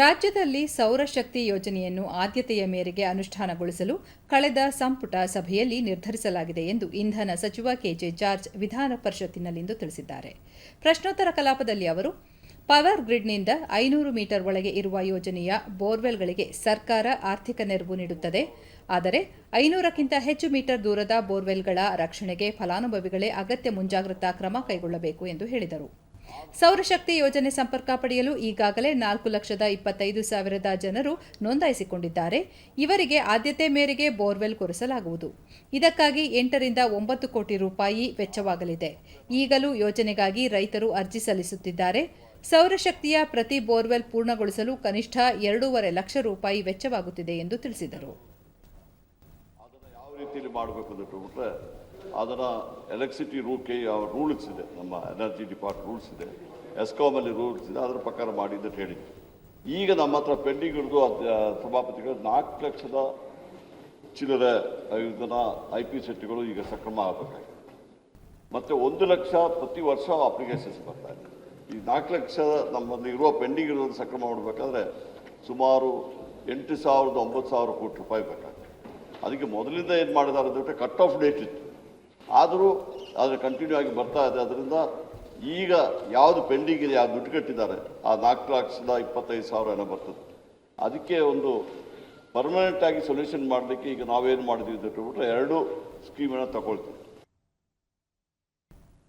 ರಾಜ್ಯದಲ್ಲಿ ಸೌರಶಕ್ತಿ ಯೋಜನೆಯನ್ನು ಆದ್ಯತೆಯ ಮೇರೆಗೆ ಅನುಷ್ಠಾನಗೊಳಿಸಲು ಕಳೆದ ಸಂಪುಟ ಸಭೆಯಲ್ಲಿ ನಿರ್ಧರಿಸಲಾಗಿದೆ ಎಂದು ಇಂಧನ ಸಚಿವ ಕೆಜೆ ಜಾರ್ಜ್ ವಿಧಾನ ಪರಿಷತ್ತಿನಲ್ಲಿಂದು ತಿಳಿಸಿದ್ದಾರೆ. ಪ್ರಶ್ನೋತ್ತರ ಕಲಾಪದಲ್ಲಿ ಅವರು, ಪವರ್ ಗ್ರಿಡ್ನಿಂದ ಐನೂರು ಮೀಟರ್ ಒಳಗೆ ಇರುವ ಯೋಜನೆಯ ಬೋರ್ವೆಲ್ಗಳಿಗೆ ಸರ್ಕಾರ ಆರ್ಥಿಕ ನೆರವು ನೀಡುತ್ತದೆ. ಆದರೆ ಐನೂರಕ್ಕಿಂತ ಹೆಚ್ಚು ಮೀಟರ್ ದೂರದ ಬೋರ್ವೆಲ್ಗಳ ರಕ್ಷಣೆಗೆ ಫಲಾನುಭವಿಗಳೇ ಅಗತ್ಯ ಮುಂಜಾಗ್ರತಾ ಕ್ರಮ ಕೈಗೊಳ್ಳಬೇಕು ಎಂದು ಹೇಳಿದರು. ಸೌರಶಕ್ತಿ ಯೋಜನೆ ಸಂಪರ್ಕ ಪಡೆಯಲು ಈಗಾಗಲೇ ನಾಲ್ಕು ಲಕ್ಷದ ಇಪ್ಪತ್ತೈದು ಸಾವಿರದ ಜನರು ನೋಂದಾಯಿಸಿಕೊಂಡಿದ್ದಾರೆ. ಇವರಿಗೆ ಆದ್ಯತೆ ಮೇರೆಗೆ ಬೋರ್ವೆಲ್ ಕೊರೆಸಲಾಗುವುದು. ಇದಕ್ಕಾಗಿ ಎಂಟರಿಂದ ಒಂಬತ್ತು ಕೋಟಿ ರೂಪಾಯಿ ವೆಚ್ಚವಾಗಲಿದೆ. ಈಗಲೂ ಯೋಜನೆಗಾಗಿ ರೈತರು ಅರ್ಜಿ ಸಲ್ಲಿಸುತ್ತಿದ್ದಾರೆ. ಸೌರಶಕ್ತಿಯ ಪ್ರತಿ ಬೋರ್ವೆಲ್ ಪೂರ್ಣಗೊಳಿಸಲು ಕನಿಷ್ಠ ಎರಡೂವರೆ ಲಕ್ಷ ರೂಪಾಯಿ ವೆಚ್ಚವಾಗುತ್ತಿದೆ ಎಂದು ತಿಳಿಸಿದರು. ಅದನ್ನು ಅಂತ ಎಲೆಕ್ಟ್ರಿಸಿಟಿ ರೂಲ್ಗೆ ರೂಲ್ಸ್ ಇದೆ, ನಮ್ಮ ಎನರ್ಜಿ ಡಿಪಾರ್ಟ್ ರೂಲ್ಸ್ ಇದೆ, ಎಸ್ಕಾಮಲ್ಲಿ ರೂಲ್ಸ್ ಇದೆ, ಅದರ ಪ್ರಕಾರ ಮಾಡಿ ಅಂತ ಹೇಳಿದ್ವಿ ಈಗ ನಮ್ಮ ಹತ್ರ ಪೆಂಡಿಂಗ್ ಹಿಡಿದು ಸಭಾಪತಿಗಳು ನಾಲ್ಕು ಲಕ್ಷದ ಚಿಲ್ಲರೆ ಇದನ್ನ ಐ ಪಿ ಸೆಟ್ಗಳು ಈಗ ಸಕ್ರಮ ಆಗಬೇಕಾಗಿದೆ. ಮತ್ತು ಒಂದು ಲಕ್ಷ ಪ್ರತಿ ವರ್ಷ ಅಪ್ಲಿಕೇಶನ್ಸ್ ಬರ್ತಾ ಇದೆ. ಈ ನಾಲ್ಕು ಲಕ್ಷ ನಮ್ಮಲ್ಲಿ ಇರುವ ಪೆಂಡಿಂಗ್ ಇರೋದು ಸಕ್ರಮ ಮಾಡಬೇಕಾದ್ರೆ ಸುಮಾರು ಎಂಟು ಸಾವಿರದ ಒಂಬತ್ತು ಸಾವಿರ ಕೋಟಿ ರೂಪಾಯಿ ಬೇಕಾಗ್ತದೆ ಅದಕ್ಕೆ ಮೊದಲಿಂದ ಏನು ಮಾಡಿದ್ದಾರೆ ಅಂದರೆ ಕಟ್ ಆಫ್ ಡೇಟ್ ಇತ್ತು. ಆದರೂ ಅದು ಕಂಟಿನ್ಯೂ ಆಗಿ ಬರ್ತಾ ಇದೆ. ಅದರಿಂದ ಈಗ ಯಾವುದು ಪೆಂಡಿಂಗ್ ಇದೆ ಯಾವ್ದು ದುಡ್ಡು ಕಟ್ಟಿದ್ದಾರೆ, ಆ ನಾಲ್ಕು ಲಕ್ಷದ ಇಪ್ಪತ್ತೈದು ಸಾವಿರ ಏನೋ ಬರ್ತದೆ. ಅದಕ್ಕೆ ಒಂದು ಪರ್ಮನೆಂಟ್ ಆಗಿ ಸೊಲ್ಯೂಷನ್ ಮಾಡಲಿಕ್ಕೆ ಈಗ ನಾವೇನು ಮಾಡಿದ್ವಿ ಅಂತ ಹೇಳ್ಬಿಟ್ರೆ ಎರಡು ಸ್ಕೀಮನ್ನು ತಗೊಳ್ತೀವಿ.